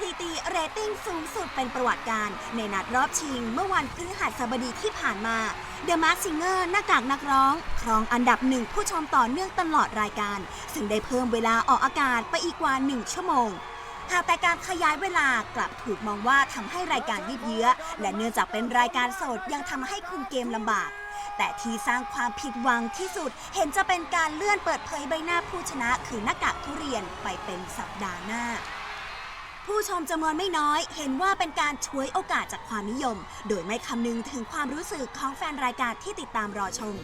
ติ้งสูงสุดเป็นประวัติการ ในนัดรอบชิง เมื่อวันพฤหัสบดีที่ผ่านมา The Mask Singer หน้ากากนักร้อง ครองอันดับหนึ่งผู้ชมต่อเนื่องตลอดรายการ ซึ่งได้เพิ่มเวลาออกอากาศไปอีกกว่า 1 ชั่วโมงหากแต่การขยายเวลากลับถูกมองว่าทำให้รายการยืดเยื้อ และเนื่องจากเป็นรายการสดยังทำให้คุมเกมลำบาก แต่ที่สร้างความผิดหวังที่สุดเห็นจะเป็นการเลื่อนเปิดเผยใบหน้าผู้ชนะคือหน้ากากทุเรียนไปเป็นสัปดาห์หน้า ผู้ชมจำนวนไม่น้อย เห็นว่าเป็นการช่วยโอกาสจากความนิยม โดยไม่คำนึงถึงความรู้สึกของแฟนรายการที่ติดตามรอชม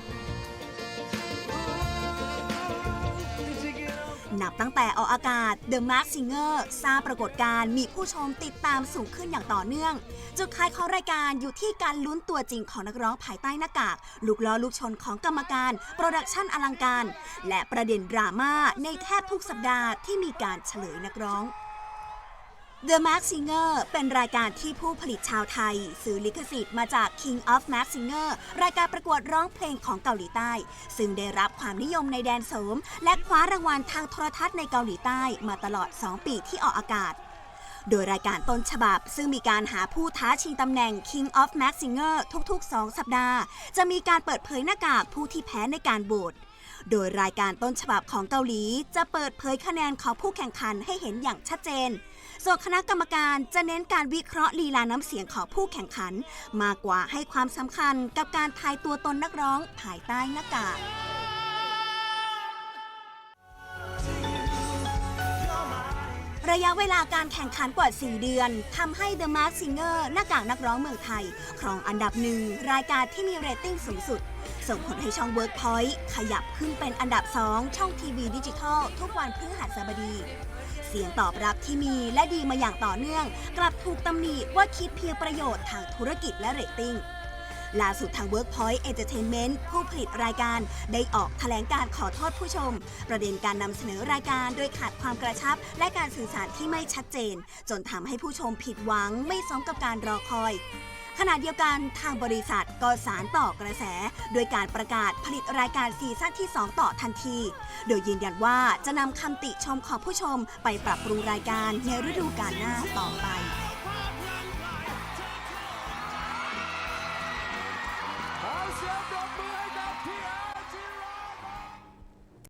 นับตั้งแต่ออกอากาศ The Mask Singer สร้างปรากฏการณ์มีผู้ชมติดตามสูงขึ้นอย่างต่อเนื่อง จุดขายของรายการอยู่ที่การลุ้นตัวจริงของนักร้องภายใต้หน้ากาก ลูกล้อลูกชนของกรรมการ โปรดักชันอลังการ และประเด็นดราม่าในแทบทุกสัปดาห์ที่มีการเฉลยนักร้อง The Mask Singer เป็นรายการที่ผู้ผลิตชาวไทย ซื้อลิขสิทธิ์มาจาก King of Mask Singer รายการประกวดร้องเพลงของเกาหลีใต้ ซึ่งได้รับความนิยมในแดนโสมและคว้ารางวัลทางโทรทัศน์ในเกาหลีใต้มาตลอด 2 ปีที่ออกอากาศ โดยรายการต้นฉบับ ซึ่งมีการหาผู้ท้าชิงตำแหน่ง King of Mask Singer ทุกๆ 2 สัปดาห์ จะมีการเปิดเผยหน้ากากผู้ที่แพ้ในการโหวต โดยรายการต้นฉบับของเกาหลีจะเปิดเผยคะแนนของผู้แข่งขันให้เห็นอย่างชัดเจน ส่วนคณะกรรมการจะเน้นการวิเคราะห์ลีลาน้ำเสียงของผู้แข่งขัน มากกว่าให้ความสำคัญกับการทายตัวตนนักร้องภายใต้หน้ากาก ระยะเวลาการแข่งขันกว่า 4 เดือนทำให้ The Mask Singer หน้ากากนักร้องเมืองไทย ครองอันดับหนึ่งรายการที่มีเรตติ้งสูงสุด ส่งผลให้ช่อง Workpoint ขยับขึ้นเป็นอันดับ 2 ช่องทีวีดิจิทัลทุกวันพฤหัสบดี เสียงตอบรับที่มีและดีมาอย่างต่อเนื่อง กลับถูกตำหนิว่าคิดเพียงประโยชน์ทางธุรกิจและเรตติ้ง ล่าสุดทาง Workpoint Entertainment ผู้ผลิตรายการได้ออกแถลงการขอโทษผู้ชม ประเด็นการนำเสนอรายการโดยขาดความกระชับ และการสื่อสารที่ไม่ชัดเจน จนทำให้ผู้ชมผิดหวังไม่สมกับการรอคอยขณะเดียวกันทางบริษัทก็สารต่อกระแส โดยการประกาศผลิตรายการซีซั่นที่ 2 ต่อทันที โดยยืนยันว่าจะนำคำติชมของผู้ชมไปปรับปรุงรายการในฤดูกาลหน้าต่อไป